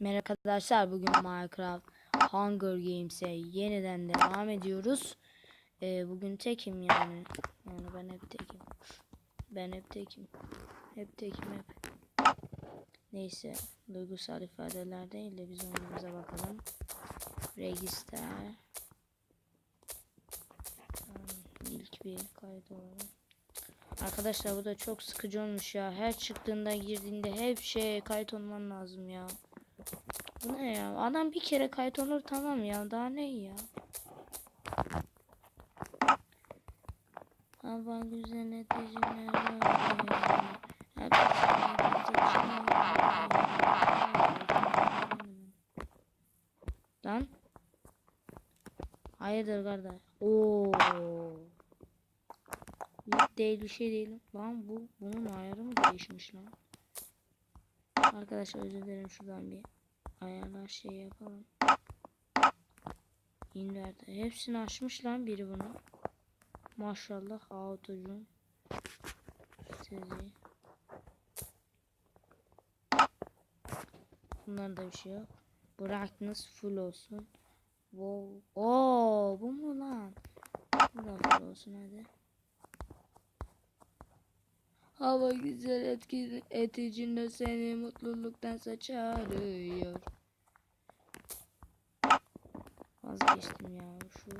Merhaba arkadaşlar bugün Minecraft Hunger Games'e yeniden devam ediyoruz. Ee, bugün tekim yani. Yani ben hep tekim. Ben hep tekim. Hep tekim hep. Neyse duygusal ifadeler değil de biz oyunumuza bakalım. Register. İlk bir kayıt olalım. Arkadaşlar bu da çok sıkıcı olmuş ya. Her çıktığında girdiğinde hep şey kayıt olman lazım ya. Bu ne ya? Adam bir kere kayıt olur tamam ya. Daha ne ya? Hava güzel neticeler Lan. Hayırdır kardeş? Oo. Yok değil bir şey değil. Lan bu bunun ayarı mı değişmiş lan? Arkadaşlar özür dilerim şuradan bir ayarlar şey yapalım. İnverdi. Hepsini açmış lan biri bunu. Maşallah autocun. Sizi. Bunlarda bir şey yok. Brightness full olsun. Wow. Oo, bu mu lan? Bu da full olsun hadi. Hava güzel etki et içinde seni mutluluktan saçarıyor. Vazgeçtim ya şu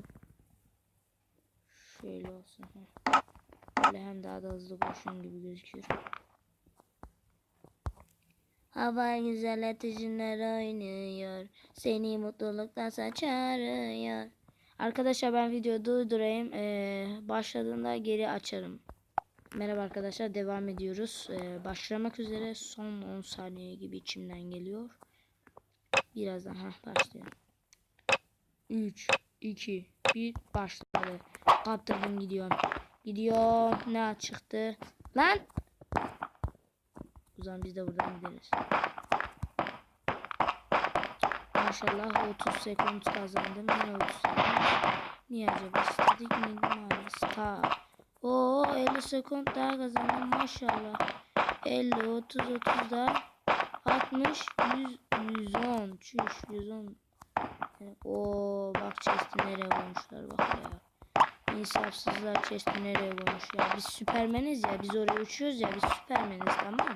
şöyle olsun. Böyle hem daha da hızlı koşun gibi gözüküyor. Hava güzel ateşinler oynuyor. Seni mutluluktan saçarıyor. Arkadaşlar ben videoyu durdurayım. Ee, başladığında geri açarım. Merhaba arkadaşlar devam ediyoruz. Ee, başlamak üzere son 10 saniye gibi içimden geliyor. Birazdan ha başlayalım. 3 2 1 başladı. Kaptırdım gidiyorum. Gidiyorum. Ne çıktı? Lan! O zaman biz de buradan gideriz. Maşallah 30 sekund kazandım. Yine 30 sekund. Niye acaba? Statik miydi? Maalesef. Oo 50 sekund daha kazandım maşallah. 50, 30, 30 daha. 60, 100, 110. Çüş 110. Oo bak chest'i nereye koymuşlar bak ya. İnsafsızlar chest'i nereye koymuş ya. Biz süpermeniz ya. Biz oraya uçuyoruz ya. Biz süpermeniz tamam mı?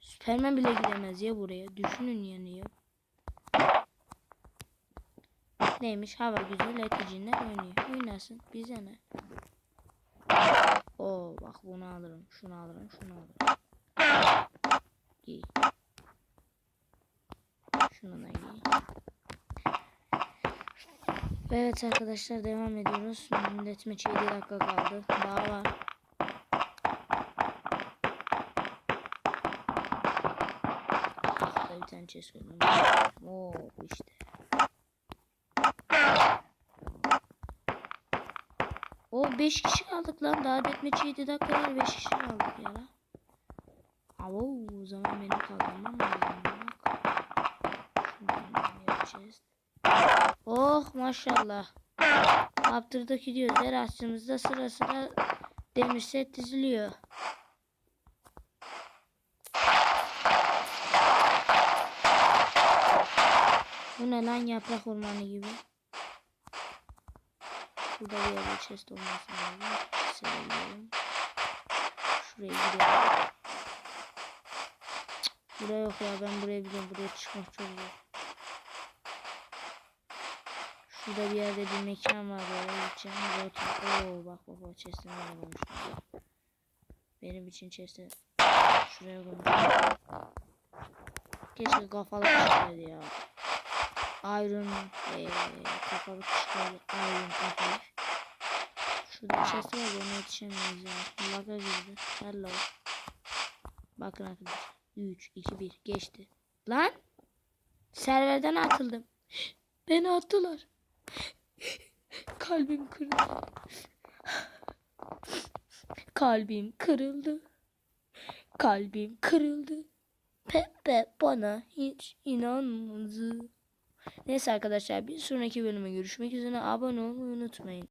Süpermen bile gidemez ya buraya. Düşünün yani ya. Neymiş? Hava güzel eticinler oynuyor. Oynasın. Bize ne? Oo bak bunu alırım. Şunu alırım. Şunu alırım. Giy. Şunu da giy. Evet arkadaşlar devam ediyoruz. Deathmatch 7 dakika kaldı. Daha var. Burada bir tane chest. Oo işte. O 5 kişi kaldık lan. Daha deathmatch 7 dakika var. 5 kişi kaldık ya. Avo o zaman benim kazanmam lazım. Yapacağız. Oh maşallah. Kaptırdık gidiyoruz. Her açtığımızda sıra sıra demir set diziliyor. Bu ne lan yaprak ormanı gibi. Burada bir yerde chest olması lazım. Seviyorum. Şuraya gidelim. Buraya yok ya ben buraya biliyorum. Buraya çıkmak çok zor. Şurada bir yerde bir mekan var. Oraya gideceğim. Buraya Oo bak bak bak chest'ini koymuşlar. Benim için chest'i şuraya koymuşlar. Keşke kafalı ya. Iron ee, kafalı çıksaydı. Iron kafalı. Şurada chest var ona yetişemeyiz ya. Laga girdi. Hello. Bakın arkadaşlar. 3, 2, 1 geçti. Lan! Serverden atıldım. Beni attılar. Kalbim kırıldı. Kalbim kırıldı. Kalbim kırıldı. Pepe bana hiç inanmadı. Neyse arkadaşlar bir sonraki bölüme görüşmek üzere abone olmayı unutmayın.